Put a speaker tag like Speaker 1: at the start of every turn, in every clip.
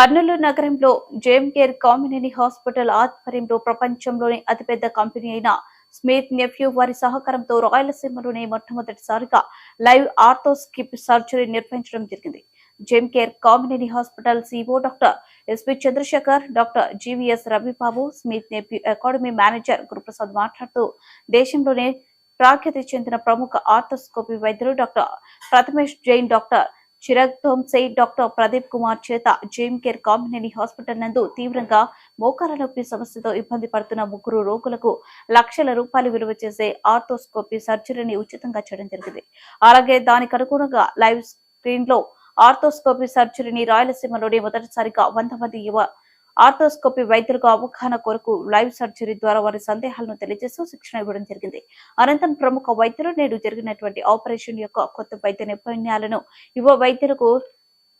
Speaker 1: కర్నూలు నగరంలో జేమ్ Care Kamineni hospital ఆధ్వర్యంలో ప్రపంచంలోని అతిపెద్ద కంపెనీ అయిన స్మిత్ నెఫ్యూ వారి సహకారంతో రాయలసీమలోనే మొట్టమొదటిసారిగా లైవ్ ఆర్థోస్కిప్ సర్జరీ నిర్వహించడం జరిగింది. Gem Care Kamineni hospital CEO doctor SP Chandrasekhar doctor GVS Ravibabu Smith Nephew academy manager Guruprasad మాట్లాడుతూ దేశంలోనే ప్రాఖ్యాతి చెందిన ప్రముఖ ఆర్థోస్కోపీ వైద్యులు doctor Prathamesh Jain doctor Chirag Thonse doctor Pradeep Kumar చేత జేఎం కేర్ కామినేని హాస్పిటల్ నందు తీవ్రంగా మోకాల నొప్పి సమస్యతో ఇబ్బంది పడుతున్న ముగ్గురు రోగులకు లక్షల రూపాయలు విలువ చేసే ఆర్థోస్కోపీ సర్జరీని ఉచితంగా చేయడం జరిగింది. అలాగే దానికి అనుగుణంగా లైవ్ స్క్రీన్లో ఆర్థోస్కోపీ సర్జరీని రాయలసీమలోనే మొదటిసారిగా వంద మంది యువ ఆర్థోస్కోపీ వైద్యులకు అవగాహన కొరకు లైవ్ సర్జరీ ద్వారా వారి సందేహాలను తెలియజేస్తూ శిక్షణ ఇవ్వడం జరిగింది. అనంతరం ప్రముఖ వైద్యులు నేడు జరిగినటువంటి ఆపరేషన్ యొక్క కొత్త వైద్య నైపుణ్యాలను యువ వైద్యులకు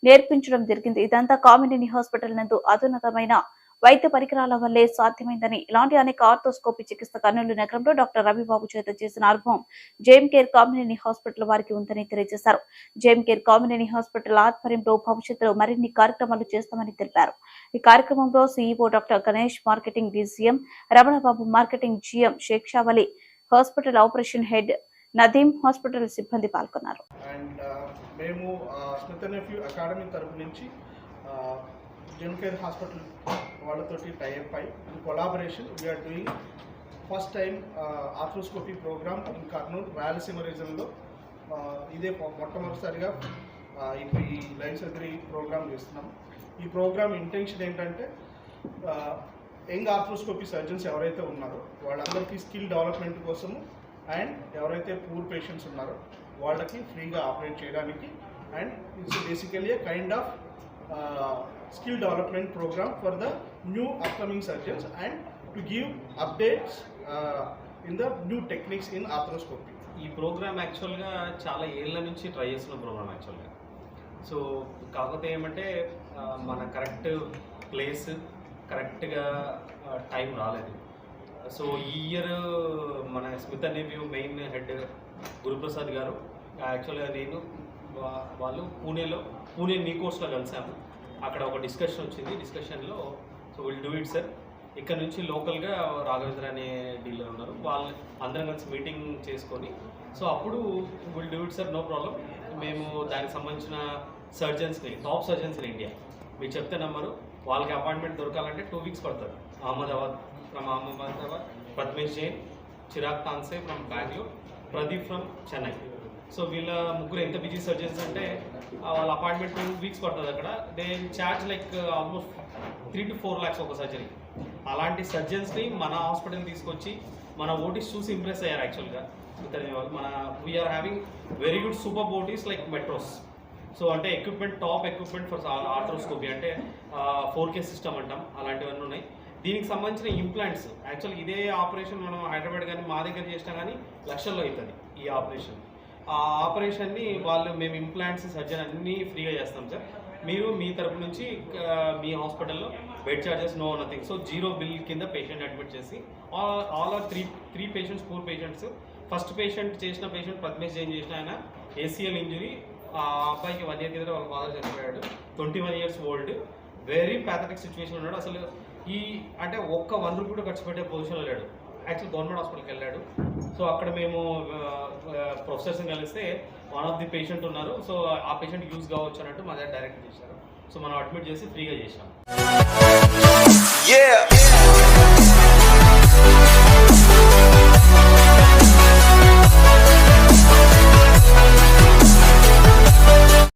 Speaker 1: నేర్పించడం జరిగింది. ఇదంతా కామినేని హాస్పిటల్ నందు అధునతమైన వైద్య పరికరాల వల్లే సాధ్యమైందని ఇలాంటి అనేక ఆర్థోస్కోపీ చికిత్స కర్నూలు నగరంలో డాక్టర్ రవిబాబు చేత చేసిన అనుభవం జేఎం కేర్ కామినేని హాస్పిటల్ వారికి ఉందని తెలియజేశారు. జేఎం కేర్ కామినేని హాస్పిటల్ ఆధ్వర్యంలో భవిష్యత్తులో మరిన్ని కార్యక్రమాలు చేస్తామని తెలిపారు. ఈ కార్యక్రమంలో CEO doctor Ganesh marketing DCM Ramanababu marketing GM Sheikh Shavali hospital operation head Nadeem hospital సిబ్బంది పాల్గొన్నారు.
Speaker 2: అండ్ మేము స్మిత్ అకాడమీ తరపు నుంచి జెమ్ కేర్ హాస్పిటల్ వాళ్ళతోటి టైఅప్ అయి in collaboration we are doing first time arthroscopy programme in Kurnool Rayalaseema రీజన్లో ఇదే మొట్టమొదటిసారిగా ఇప్పుడు ఈ లైఫ్ సర్జరీ ప్రోగ్రామ్ చేస్తున్నాం. ఈ ప్రోగ్రామ్ ఇంటెన్షన్ ఏంటంటే uh, యంగ్ ఆర్థ్రోస్కోపీ సర్జన్స్ ఎవరైతే ఉన్నారో వాళ్ళందరికీ స్కిల్ డెవలప్మెంట్ కోసము అండ్ ఎవరైతే పూర్ పేషెంట్స్ ఉన్నారో వాళ్ళకి ఫ్రీగా ఆపరేట్ చేయడానికి and it's basically kind of skill development programme for the new upcoming surgeons and to give updates in the new techniques in arthroscopy
Speaker 3: ఈ ప్రోగ్రామ్ యాక్చువల్గా చాలా ఏళ్ళ నుంచి ట్రై చేస్తున్న ప్రోగ్రామ్ యాక్చువల్గా సో కాకపోతే ఏమంటే మన కరెక్ట్ ప్లేస్ కరెక్ట్గా టైం రాలేదు. సో ఈ ఇయర్ మన స్మిత్ అనే మెయిన్ హెడ్ గురుప్రసాద్ గారు యాక్చువల్గా నేను వాళ్ళు పూణేలో పూణే మీ కోర్స్లో కలిసాము. అక్కడ ఒక డిస్కషన్ వచ్చింది. డిస్కషన్లో so will do it sir. ఇక్కడ నుంచి లోకల్గా రాఘవేంద్ర అనే డీలర్ ఉన్నారు. వాళ్ళు అందరం కలిసి మీటింగ్ చేసుకొని సో అప్పుడు will do it sir no problem. మేము దానికి సంబంధించిన సర్జన్స్ని టాప్ సర్జన్స్ ఇన్ ఇండియా. మీరు చెప్తే నమ్మరు. వాళ్ళకి అపాయింట్మెంట్ దొరకాలంటే టూ వీక్స్ పడుతుంది Ahmedabad from Ahmedabad Prathamesh Jain Chirag Thonse from Bengaluru Pradeep from Chennai. So వీళ్ళ ముగ్గురు ఎంత బిజీ సర్జన్స్ అంటే వాళ్ళ అపాయింట్మెంట్ టూ వీక్స్ పడుతుంది అక్కడ. They charge like almost three to four lakhs ఒక సర్జరీ అలాంటి సర్జన్స్ని మన హాస్పిటల్ తీసుకొచ్చి మన ఓటీస్ చూసి ఇంప్రెస్ అయ్యారు యాక్చువల్గా ఇతని వాళ్ళు మన we are having very good super OTs like metros so అంటే equipment top equipment for arthroscopy అంటే ఫోర్ కే సిస్టమ్ అంటాం అలాంటివన్నీ ఉన్నాయి. దీనికి సంబంధించిన ఇంప్లాంట్స్ యాక్చువల్ ఇదే ఆపరేషన్ మనం హైదరాబాద్ కానీ మా దగ్గర చేసినా కానీ లక్షల్లో అవుతుంది ఈ ఆపరేషన్ ఆ ఆపరేషన్ని వాళ్ళు మేము ఇంప్లాంట్స్ సర్జన్ అన్నీ ఫ్రీగా చేస్తాం సార్. మీరు మీ తరపు నుంచి మీ హాస్పిటల్లో bed charges no nothing. So zero bill కింద పేషెంట్ అడ్మిట్ చేసి all all are three three patients four patients. First patient చేసిన పేషెంట్ పద్మేష్ జైన్ చేసిన ఆయన ఏసీఎల్ ఇంజురీ ఆ అబ్బాయికి వన్ ఇయర్ కింద వాళ్ళ ఫాదర్ చనిపోయాడు. Twenty one years old very pathetic situation ఉన్నాడు. అసలు ఈ అంటే ఒక్క వన్ రూపీ కూడా ఖర్చు పెట్టే పొజిషన్లో లేడు. యాక్చువల్ గవర్నమెంట్ హాస్పిటల్కి వెళ్ళాడు. సో అక్కడ మేము ప్రొఫెసర్స్ని కలిస్తే వన్ ఆఫ్ ది పేషెంట్ ఉన్నారు. సో ఆ పేషెంట్ యూజ్ కావచ్చు అన్నట్టు మా దగ్గర డైరెక్ట్ చేశారు. సో మనం అడ్మిట్ చేసి ఫ్రీగా
Speaker 4: చేశాం.